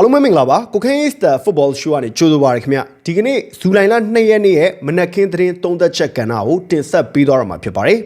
အားလုံးပဲမင်္ဂလာပါကိုခင်း is the football show ကနေကြိုဆိုပါရခင်ဗျဒီကနေ့ဇူလိုင်လ2ရက်နေ့ရဲ့မနက်ခင်းသတင်းသုံးသက်ချက်ကဏ္ဍကိုတင်ဆက်ပေးသွားရမှာဖြစ်ပါတယ်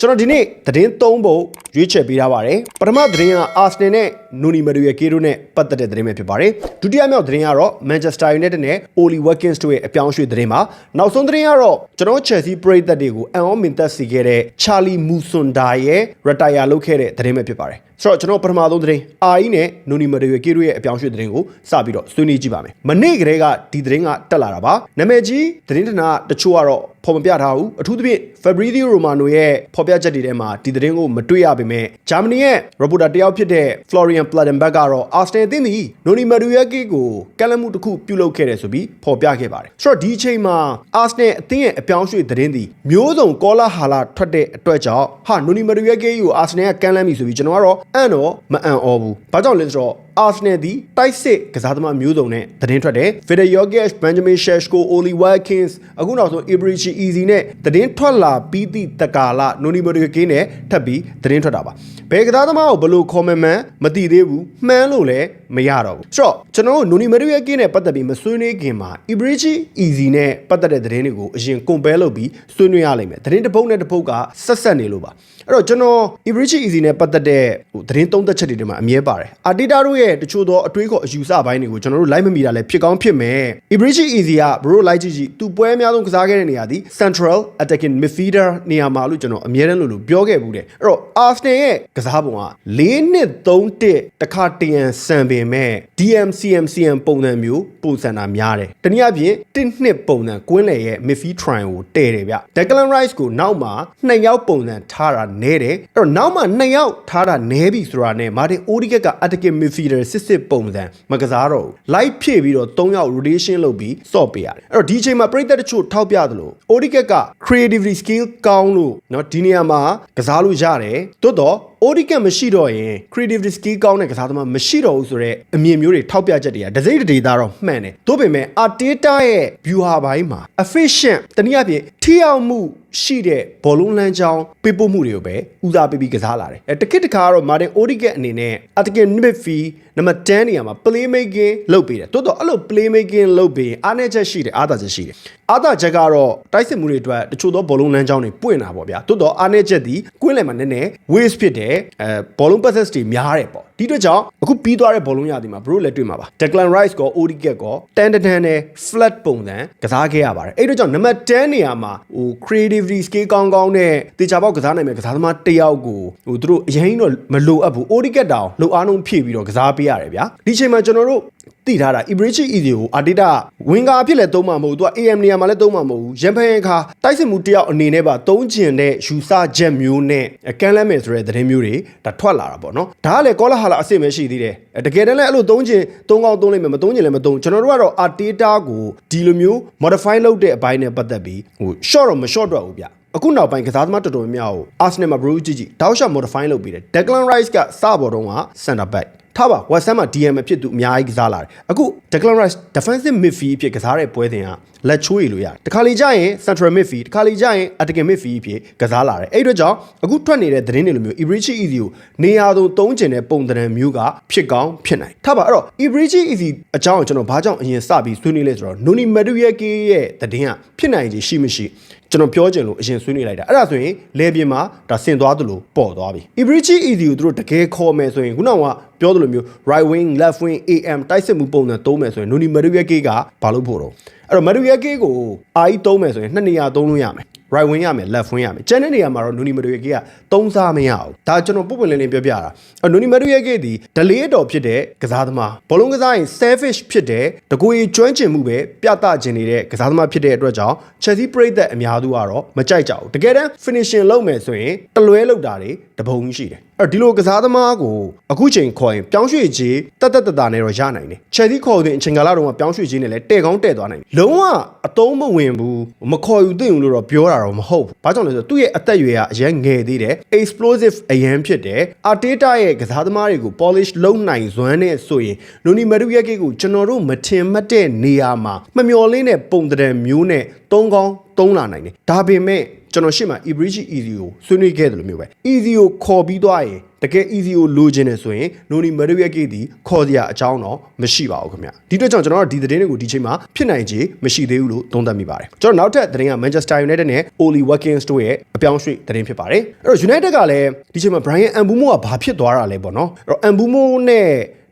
ကျွန်တော်ဒီနေ့သတင်းသုံးပုံ ရွေးချယ်ပေးထားပါတယ်ပထမသတင်းကအာဆနယ်နဲ့နိုနီမရီယကေတို့နဲ့ပတ်သက်တဲ့သတင်းပဲဖြစ်ပါတယ်ဒုတိယမြောက်သတင်းကတော့ Manchester United နဲ့ Oli Watkins တို့ရဲ့အပြောင်းအရွှေ့သတင်းပါနောက်ဆုံးသတင်းကတော့ကျွန်တော် Chelsea ပရိသတ်တွေကိုအန်အောမင်သက်စီခဲ့တဲ့ Charlie Musonda ရဲ့ retire လုပ်ခဲ့တဲ့သတင်းပဲဖြစ်ပါတယ်ဆိုတော့ကျွန်တော်ပထမဆုံးသတင်းအာအီနဲ့နိုနီမရီယကေတို့ရဲ့အပြောင်းအရွှေ့သတင်းကိုစပြီးတော့ဆွေးနွေးကြည့်ပါမယ်မနေ့ကတည်းကဒီသတင်းကတက်လာတာပါနာမည်ကြီးသတင်းဌာနတချို့ကတော့ဖော်မပြထားဘူးအထူးသဖြင့် Fabrizio Romano ရဲ့ဖော်ပြချက်တွေထဲမှာဒီသတင်းကိုမတွေ့ရပေမဲ့ဂျာမနီရဲ့ reporter တယောက်ဖြစ်တဲ့ Florian Plettenberg ကတော့ Arsenal အသင်းသည်နိုနီမာဒူယာကီကိုကလမှုတစ်ခုပြုလုပ်ခဲ့တယ်ဆိုပြီးဖော်ပြခဲ့ပါတယ်ဆိုတော့ဒီအချိန်မှာ Arsenal အသင်းရဲ့အပြောင်းရွှေ့သတင်းသည်မျိုးစုံကောလာဟာလာထွက်တဲ့အတွက်ကြောင့်ဟာနိုနီမာဒူယာကီကို Arsenal ကကမ်းလှမ်းပြီဆိုပြီးကျွန်တော်ကတော့အံ့တော့မအံ့ဩဘူးဘာကြောင့်လဲဆိုတော့ Arsenal ဒီတိုက်စစ်ကစားသမားမျိုးစုံနဲ့သတင်းထွက်တယ် Fede Yogesh Benjamin Sheshko Oli Watkins အခုနောက်ဆုံး Ibrichi Easy နဲ့သတင်းထွက်လာပြီးသည့်တကာလ Noni Madueke နဲ့ထပ်ပြီးသတင်းထွက်တာပါဘယ်ကစားသမားကိုဘယ်လို comment မှန်းမသိသေးဘူးမှန်းလို့လည်းမရတော့ဘူးဆိုတော့ကျွန်တော်တို့ Noni Madueke နဲ့ပတ်သက်ပြီးမဆွေးနွေးခင်မှာ Ibrichi Easy နဲ့ပတ်သက်တဲ့သတင်းတွေကိုအရင် compare လုပ်ပြီးဆွေးနွေးရလိမ့်မယ်သတင်းတစ်ပုတ်နဲ့တစ်ပုတ်ကဆက်ဆက်နေလို့ပါအဲ့တော့ကျွန်တော် Ibrichi Easy နဲ့ပတ်သက်တဲ့ဟိုသတင်းသုံးသက်ချက်တွေဒီမှာအမြဲပါတယ် Arteta တို့ရဲ့တချို့သောအတွေးခေါ်အယူဆပိုင်းတွေကိုကျွန်တော်တို့လိုက်မမီတာလည်းဖြစ်ကောင်းဖြစ်မယ် Ibrichi Easy က bro လိုက်ကြည့်ကြည့်သူပွဲအများဆုံးကစားခဲ့တဲ့နေရာဒီ Central Attacking Midfielder နေရာမှာလို့ကျွန်တော်အမြဲတမ်းလို့လို့ပြောခဲ့ဘူးတဲ့အဲ့တော့ Arsenal ရဲ့ကစားပုံက၄နှစ်3တစ်တခါတရံစံပင်မဲ့ DMCMCM ပုံစံမျိုးပုံစံတာများတယ်တနည်းအားဖြင့်တစ်နှစ်ပုံစံကွင်းလေရဲ့ midfield triangle ကိုတည်တယ်ဗျ Declan Rice ကိုနောက်မှာနှစ်ယောက်ပုံစံထားတာနဲတယ်အဲ့တော့နောက်မှာနှစ်ယောက်ထားတာနဲပြီဆိုတာနဲ့ Martin Odegaard က attacking midfielder စစ်စစ်ပုံစံမကစားတော့ဘူး light ဖြည့်ပြီးတော့၃ယောက် rotation လုပ်ပြီးစော့ပေးရတယ်အဲ့တော့ဒီအချိန်မှာပရိသတ်တချို့ထောက်ပြသလို Odegaard က creativity skill ကောင်းလို့เนาะဒီနေရာမှာကစားလို့ရတယ်တိုးတော့ Odegaard မရှိတော့ရင် creativity skill ကောင်းတဲ့ကစားသမားမရှိတော့ဘူးဆိုတော့အမြင်မျိုးတွေထောက်ပြချက်တွေကဒစိမ့်တဒေတာတော့မှန်တယ်။သို့ပေမဲ့ Arteta ရဲ့ view ဟာပိုင်းမှာ efficient တနည်းအားဖြင့်ထိရောက်မှုရှိတဲ့ဘောလုံးလမ်းကြောင်းပေးပို့မှုတွေကိုပဲဦးစားပေးပြီးကစားလာတယ်။အဲတခစ်တခါကတော့ Martin Odegaard အနေနဲ့ attacking midfield နံပါတ်10နေရာမှာ play making လုပ်ပေးတယ်။တိုးတော့အဲ့လို play making လုပ်ပေးရင်အားနည်းချက်ရှိတယ်အားသာချက်ရှိတယ်။အားသာချက်ကတော့တိုက်စစ်မှုတွေအတွက်တချို့သောဘောလုံးလမ်းကြောင်းတွေပွင့်တာပေါ့ဗျာ။တိုးတော့အားနည်းချက်ဒီကွင်းလယ်မှာနည်းနည်း waste ဖြစ်တယ်။အဲဘောလုံး passes တွေများတယ်ပေါ့။ ဒီအတွက်ကြောင့်အခုပြီးသွားတဲ့ဘောလုံးရသည်မှာဘရိုလည်းတွေ့မှာပါ Declan Rice ကော Odegaard ကောတန်တန်နဲ့ flat ပုံစံကစားခဲ့ရပါတယ်အဲ့အတွက်ကြောင့်နံပါတ်10နေရာမှာဟို creativity skill ကောင်းကောင်းနဲ့တေချာပေါက်ကစားနိုင်မဲ့ကစားသမားတစ်ယောက်ကိုဟိုသူတို့အရင်တော့မလိုအပ်ဘူး Odegaard တောင်လိုအားလုံးဖြည့်ပြီးတော့ကစားပေးရတယ်ဗျာဒီချိန်မှာကျွန်တော်တို့သိထားတာ Ibrichi Easy ကို Arteta ဝင်ကာအဖြစ်လည်းသုံးမှာမဟုတ်ဘူးသူက AM နေရာမှာလည်းသုံးမှာမဟုတ်ဘူးရန်ဖန်ခါတိုက်စစ်မှုတယောက်အနေနဲ့ပါသုံးကျင်တဲ့ယူဆချက်မျိုးနဲ့ကမ်းလှမ်းမယ်ဆိုတဲ့သတင်းမျိုးတွေဒါထွက်လာတာပေါ့နော်ဒါကလည်းကောလာဟာလာအစ်စ်ပဲရှိသေးတယ်တကယ်တမ်းလည်းအဲ့လိုသုံးကျင်သုံးကောင်းသုံးလိုက်မယ်မသုံးကျင်လည်းမသုံးကျွန်တော်တို့ကတော့ Arteta ကိုဒီလိုမျိုး modify လုပ်တဲ့အပိုင်းနဲ့ပတ်သက်ပြီးဟို short တော့မ short တော့ဘူးဗျအခုနောက်ပိုင်းကစားသမားတော်တော်များများကို Arsenal မှာ Bro ကြည့်ကြည့်တောက်ရှောက် modify လုပ်ပြီးတယ် Declan Rice ကစပေါ်တော့က center back ထားပါ West Ham မှာ DM အဖြစ်သူအများကြီးကစားလာတယ်အခု Declan Rice defensive midfield အဖြစ်ကစားတဲ့ပွဲစဉ်ကလက်ချိုးရလို့ရတယ်တခါလေကြာရင် central midfield တခါလေကြာရင် attacking midfield အဖြစ်ကစားလာတယ်အဲ့အတွက်ကြောင့်အခုထွက်နေတဲ့သတင်းတွေလိုမျိုး Ibrichi Easy ကိုနေရာသုံးသုံးကျင်တဲ့ပုံသဏ္ဍာန်မျိုးကဖြစ်ကောင်းဖြစ်နိုင်ထားပါအဲ့တော့ Ibrichi Easy အကြောင်းကိုကျွန်တော်ဘာကြောင့်အရင်စပြီးဆွေးနွေးလဲဆိုတော့ Noni Madueke ရဲ့သတင်းကဖြစ်နိုင်ခြေရှိမရှိကျွန်တော်ပြောချင်လို့အရင်ဆွေးနွေးလိုက်တာအဲ့ဒါဆိုရင်လေပြင်မှာဒါဆင်သွားသလိုပေါ်သွားပြီ Ibrichi Easy ကိုသူတို့တကယ်ခေါ်မယ်ဆိုရင်ခုနက ပြောသလိုမျိုး right wing left wing AM တိုက်စစ်မှုပုံစံသုံးမယ်ဆိုရင် Noni Madueke ကဘာလို့ဖို့တော့အဲ့တော့ Madueke ကိုအာကြီးသုံးမယ်ဆိုရင်နှစ်နေရာသုံးလို့ရမယ် right wing ရမယ် left wing ရမယ်ကျန်တဲ့နေရာမှာတော့ Noni Madueke ကသုံးစားမရဘူးဒါကျွန်တော်ပုတ်ပွင့်လင်းလင်းပြောပြတာအဲ့ Noni Madueke ဒီဒလေးတော်ဖြစ်တဲ့ကစားသမားဘောလုံးကစားရင် selfish ဖြစ်တဲ့တကူကြီးကျွမ်းကျင်မှုပဲပြသခြင်းနေတဲ့ကစားသမားဖြစ်တဲ့အတွက်ကြောင့် Chelsea ပရိသတ်အများစုကတော့မကြိုက်ကြဘူးတကယ်တမ်း finishing လုပ်မယ်ဆိုရင်တလွဲလောက်တာတွေတပုံကြီးရှိတယ် အဲ့ဒီလိုကစားသမားကိုအခုချိန်ခေါ်ရင်ပြောင်းရွှေ့ခြင်းတက်တက်တတာနဲ့တော့ရနိုင်တယ် Chelsea ခေါ်တဲ့အချိန်ကာလတုန်းကပြောင်းရွှေ့ခြင်းနဲ့လည်းတဲ့ကောင်းတဲ့သွားနိုင်တယ်လုံးဝအတုံးမဝင်ဘူးမခေါ်ယူသင့်ဘူးလို့တော့ပြောတာတော့မဟုတ်ဘူးဘာကြောင့်လဲဆိုတော့သူ့ရဲ့အသက်အရွယ်ကအရင်ငယ်သေးတယ် explosive အရန်ဖြစ်တယ် Arteta ရဲ့ကစားသမားတွေကို polish လုပ်နိုင်စွမ်းနဲ့ဆိုရင် Noni Madueke ကိုကျွန်တော်တို့မထင်မှတ်တဲ့နေရာမှာမမျော်လင့်တဲ့ပုံသဏ္ဍာန်မျိုးနဲ့သုံးကောင်း သုံးလာနိုင်တယ်ဒါပေမဲ့ကျွန်တော်ရှေ့မှာ Ibrahim Easy ကိုဆွေးနွေးခဲ့တယ်လို့မျိုးပဲ Easy ကိုခေါ်ပြီးသွားရင်တကယ် easy ကိုလိုချင်တယ်ဆိုရင်နိုနီမရီယက်ကေဒီခေါ်စရာအကြောင်းတော့မရှိပါဘူးခင်ဗျဒီအတွက်ကြောင့်ကျွန်တော်တို့ဒီသတင်းတွေကိုဒီချိန်မှာဖြစ်နိုင်ခြေမရှိသေးဘူးလို့သုံးသပ်မိပါတယ်ကျွန်တော်နောက်ထပ်သတင်းက Manchester United နဲ့ Oli Watkins တို့ရဲ့အပြောင်းအရွှေ့သတင်းဖြစ်ပါတယ်အဲ့တော့ United ကလည်းဒီချိန်မှာ Brian Mbumo ကဘာဖြစ်သွားတာလဲပေါ့နော်အဲ့တော့ Mbumo နဲ့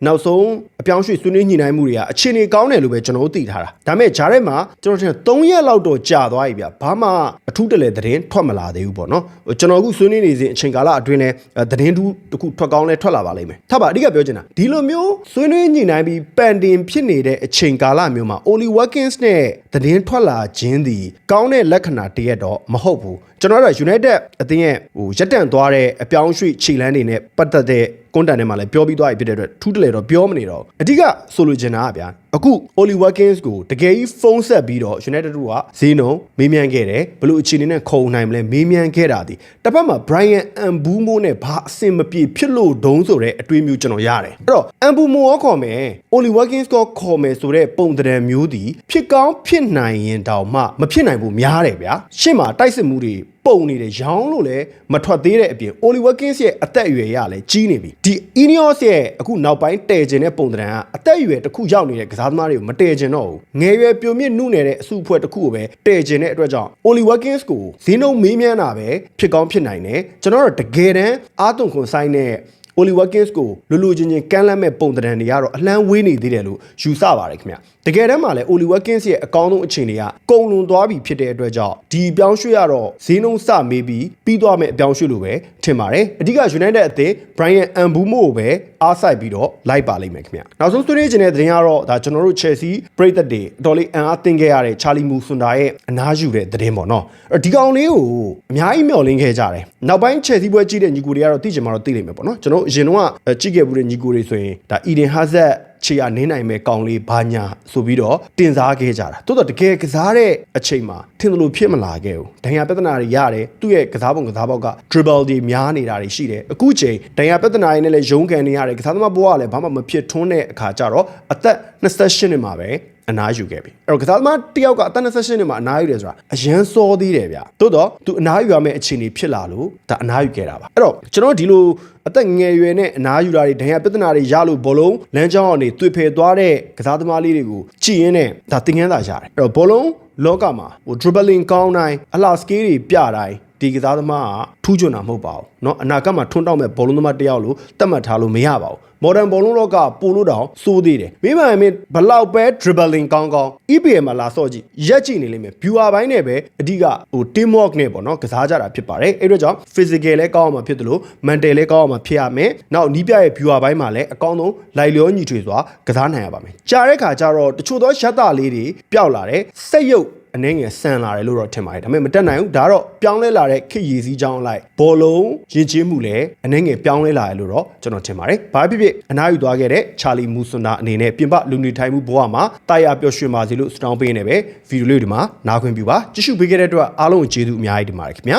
နောက်ဆုံးအပြောင်းအရွှေ့ဆွေးနွေးညှိနှိုင်းမှုတွေကအခြေအနေကောင်းတယ်လို့ပဲကျွန်တော်တို့သိထားတာဒါပေမဲ့ဂျားထဲမှာကျွန်တော်ထင်3ရက်လောက်တော့ကြာသွားပြီဗျဘာမှအထူးတလဲသတင်းထွက်မလာသေးဘူးပေါ့နော်ဟိုကျွန်တော်အခုဆွေးနွေးနေစဉ်အချိန်ကာလအတွင်းလဲအဲသတင်းတူးတစ်ခုထွက်ကောင်းလဲထွက်လာပါလိမ့်မယ်ထားပါအဓိကပြောချင်တာဒီလိုမျိုးဆွေးနွေးညှိနှိုင်းပြီးပန်တင်ဖြစ်နေတဲ့အချိန်ကာလမျိုးမှာ Oli Watkins နဲ့သတင်းထွက်လာခြင်းသည်ကောင်းတဲ့လက္ခဏာတရက်တော့မဟုတ်ဘူးကျွန်တော်တို့ United အသင်းရဲ့ဟိုရက်တန့်သွားတဲ့အပြောင်းအရွှေ့ခြေလမ်းတွေနဲ့ပတ်သက်တဲ့ ကွန်တန်ထဲမှာလည်းပြောပြီးသွားပြီဖြစ်တဲ့အတွက်ထူးတလဲတော့ပြောမနေတော့ဘူးအဓိကဆိုလိုချင်တာကဗျာအခု Oli Watkins ကိုတကယ်ကြီးဖုန်းဆက်ပြီးတော့ United တို့ကဈေးနှုန်းမေးမြန်းခဲ့တယ်ဘလို့အခြေအနေနဲ့ခုံနိုင်မလဲမေးမြန်းခဲ့တာဒီတစ်ဖက်မှာ Brian Mbumo နဲ့ဘာအဆင်မပြေဖြစ်လို့ဒုံးဆိုတဲ့အတွေးမျိုးကျွန်တော်ရတယ်အဲ့တော့ Mbumo ရောခေါ်မယ် Oli Watkins ကိုခေါ်မယ်ဆိုတဲ့ပုံသဏ္ဍာန်မျိုးဒီဖြစ်ကောင်းဖြစ်နိုင်ရင်တောင်မှမဖြစ်နိုင်ဘူးများတယ်ဗျာရှင့်မှာတိုက်စစ်မှုတွေပုံနေတယ်ရောင်းလို့လည်းမထွက်သေးတဲ့အပြင် Oli Watkins ရဲ့အသက်အရွယ်ရလည်းကြီးနေပြီဒီ Ineos ရဲ့အခုနောက်ပိုင်းတည်ကျင်တဲ့ပုံသဏ္ဍာန်ကအသက်အရွယ်တစ်ခုရောက်နေတဲ့ကစားသမားတွေကိုမတည်ကျင်တော့ဘူးငယ်ရွယ်ပြိုမြင့်နှုတ်နေတဲ့အစုအဖွဲ့တစ်ခုကိုပဲတည်ကျင်တဲ့အတွက်ကြောင့် Oli Watkins ကိုဈေးနှုန်းမေးမြန်းတာပဲဖြစ်ကောင်းဖြစ်နိုင်တယ်ကျွန်တော်တို့တကယ်တမ်းအာသွန်ခွန်ဆိုင်တဲ့ Oli Watkins ကိုလူလူချင်းချင်းကမ်းလှမ်းမဲ့ပုံသဏ္ဍာန်တွေကတော့အလန်းဝေးနေသေးတယ်လို့ယူဆပါတယ်ခင်ဗျတကယ်တမ်းမှာလည်း Oli Watkins ရဲ့အကောင်းဆုံးအခြေအနေကကုံလွန်သွားပြီဖြစ်တဲ့အတွက်ကြောင့်ဒီအပြောင်းရွှေ့ရတော့ဈေးနှုန်းစမေးပြီးပြီးသွားမဲ့အပြောင်းရွှေ့လို့ပဲထင်ပါတယ်အဓိက United အသင်း Brian Mbumo ကိုပဲအားစိုက်ပြီးတော့လိုက်ပါလိမ့်မယ်ခင်ဗျနောက်ဆုံးဆွေးနွေးခြင်းတဲ့သတင်းကတော့ဒါကျွန်တော်တို့ Chelsea ပရိသတ်တွေအတော်လေးအံအားသင်ခဲ့ရတဲ့ Charlie Musonda ရဲ့အနားယူတဲ့သတင်းပေါ့နော်အဲ့ဒီကောင်လေးကိုအများကြီးမျှော်လင့်ခဲ့ကြတယ်နောက်ပိုင်း Chelsea ပွဲကြည့်တဲ့ညီကိုတွေကတော့သိချင်မှတော့သိလိမ့်မယ်ပေါ့နော်ကျွန်တော်အရင်တော့ကြည့်ခဲ့မှုတဲ့ညီကိုတွေဆိုရင်ဒါ Eden Hazard ချီရနင်းနိုင်မဲ့ကောင်းလေးဘာညာဆိုပြီးတော့တင်စားခဲ့ကြတာတိုးတော့တကယ်ကစားတဲ့အချိန်မှာထင်သလိုဖြစ်မလာခဲ့ဘူးဒဏ်ရာပြဿနာတွေရတယ်သူ့ရဲ့ကစားပုံကစားပေါက်က dribble တွေများနေတာတွေရှိတယ်အခုချိန်ဒဏ်ရာပြဿနာတွေနဲ့လည်းရုန်းကန်နေရတယ်ကစားသမားဘဝကလည်းဘာမှမဖြစ်ထွန်းတဲ့အခါကျတော့အသက်28နှစ်မှာပဲ အနားယူခဲ့ပြီအဲ့တော့ကစားသမားတစ်ယောက်ကအသက်28နှစ်မှာအနားယူတယ်ဆိုတာအရန်စောသေးတယ်ဗျတိုးတော့သူအနားယူရမယ့်အခြေအနေဖြစ်လာလို့ဒါအနားယူခဲ့တာပါအဲ့တော့ကျွန်တော်ဒီလိုအသက်ငယ်ရွယ်နဲ့အနားယူတာတွေဒဏ်ရာပြဿနာတွေရလို့ဘောလုံးလမ်းကြောင်းကနေတွေ့ဖယ်သွားတဲ့ကစားသမားလေးတွေကိုကြည်ရင်းနဲ့ဒါသင်ခန်းစာရတယ်အဲ့တော့ဘောလုံးလောကမှာဟို dribbling ကောင်းတိုင်းအလား scale တွေပြတိုင်း ဒီကစားသမားကထူးချွန်တာမဟုတ်ပါဘူးเนาะအနာဂတ်မှာထွန်းတောက်မဲ့ဘောလုံးသမားတစ်ယောက်လို့သတ်မှတ်ထားလို့မရပါဘူး modern ဘောလုံးလောကပိုလို့တောင်စိုးသေးတယ်မိမအမင်းဘလောက်ပဲ dribbling ကောင်းကောင်း EPL မှာလာဆော့ကြည့်ရက်ကြည့်နေလိမ့်မယ် viewer ဘိုင်းနဲ့ပဲအဓိကဟို team work နဲ့ပေါ့နော်ကစားကြတာဖြစ်ပါတယ်အဲ့တော့ကြောင့် physical လည်းကောင်းအောင်မှာဖြစ်တယ်လို့ mental လည်းကောင်းအောင်မှာဖြစ်ရမယ်နောက်နီးပြရဲ့ viewer ဘိုင်းမှာလည်းအကောင်းဆုံးလိုက်လျောညီထွေစွာကစားနိုင်ရပါမယ်ကြားတဲ့ခါကျတော့တချို့သောရက်တာလေးတွေပျောက်လာတယ်စက်ရုပ် အနေငယ်ဆန်လာတယ်လို့တော့ထင်ပါတယ်ဒါပေမဲ့မတက်နိုင်ဘူးဒါတော့ပြောင်းလဲလာတဲ့ခစ်ရည်စည်းကြောင်းလိုက်ဘောလုံးရင်ချင်းမှုလည်းအနေငယ်ပြောင်းလဲလာတယ်လို့တော့ကျွန်တော်ထင်ပါတယ်ဘာဖြစ်ဖြစ်အနားယူသွားခဲ့တဲ့ချာလီမူဆွန်နာအနေနဲ့ပြင်ပလူနေထိုင်မှုဘဝမှာတာယာပျော်ရွှင်ပါစေလို့စတောင်းပေးနေပဲဗီဒီယိုလေးဒီမှာနားခွင့်ပြုပါကြည့်ရှုပေးခဲ့တဲ့အတွက်အားလုံးကိုကျေးဇူးအများကြီးတင်ပါတယ်ခင်ဗျာ